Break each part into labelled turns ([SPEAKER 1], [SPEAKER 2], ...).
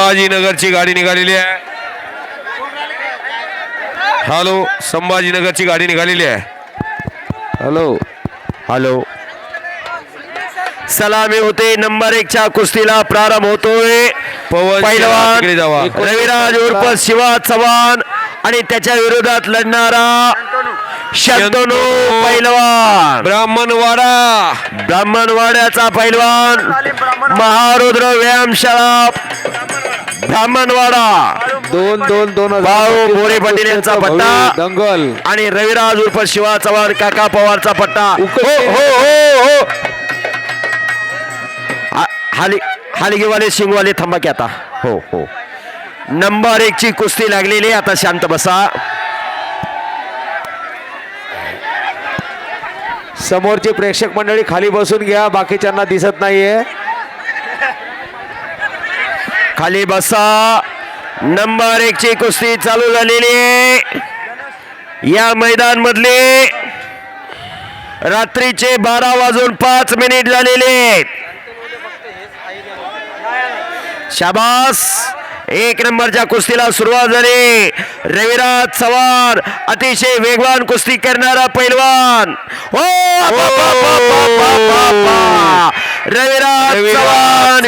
[SPEAKER 1] संभाजीनगरची गाडी निघालेली आहे. हॅलो संभाजीनगरची गाडी निघालेली आहे. हॅलो. हॅलो.
[SPEAKER 2] सलामी होते नंबर एकच्या कुस्तीला प्रारंभ होतोय.
[SPEAKER 1] पवन
[SPEAKER 2] पहिलवान. रविराज उर्फ शिवा चव्हाण आणि त्याच्या विरोधात लढणारा शंतनू
[SPEAKER 1] शंतनू.
[SPEAKER 2] पैलवान.
[SPEAKER 1] ब्राह्मणवाडा.
[SPEAKER 2] ब्राह्मणवाड्याचा पैलवान. महारुद्र व्यायामशाळा. ब्राह्मणवाडा
[SPEAKER 3] दोन दोन दोन
[SPEAKER 2] भाऊ मोरे पाटील यांचा पट्टा.
[SPEAKER 3] दंगल.
[SPEAKER 2] आणि रविराज उर्फ शिवा चव्हाण काका पवारचा पट्टा. हो. हो हो हो. हाली हालगीवाले शिंगवाले थांबा की आता. हो हो. नंबर एक ची कुस्ती लागलेली. आता शांत बसा.
[SPEAKER 3] समोरची प्रेक्षक मंडळी खाली बसून घ्या. बाकीच्यांना दिसत नाहीये.
[SPEAKER 2] खाली बसा. नंबर एक ची कुस्ती चालू झालेली आहे. या मैदान मधले रात्रीचे बारा वाजून पाच मिनिट झालेले आहेत. शाबास. एक नंबरच्या कुस्तीला सुरुवात झाली. रविराज चव्हाण अतिशय वेगवान कुस्ती करणारा पैलवान. हो. रविराज चव्हाण.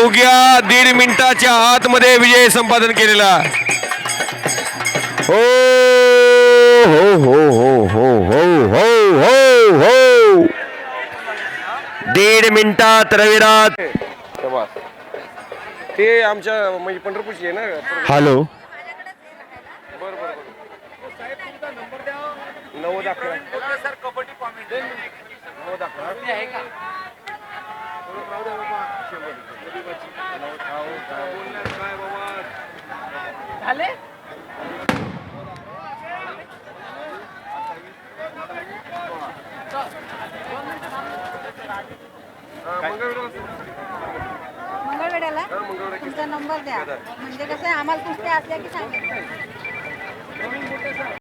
[SPEAKER 1] अवघ्या दीड मिनिटाच्या आतमध्ये विजय संपादन केलेला.
[SPEAKER 2] हो हो हो हो हो हो हो हो हो. दीड मिनिटात रविराज.
[SPEAKER 1] ते आमच्या म्हणजे पंढरपूरची आहे ना?
[SPEAKER 2] हॅलो.
[SPEAKER 1] नव्वद अकरा.
[SPEAKER 4] मंगळवेड्याला तुमचा नंबर द्या. म्हणजे कसं आहे आम्हाला कुस्त्या असल्या की सांगा?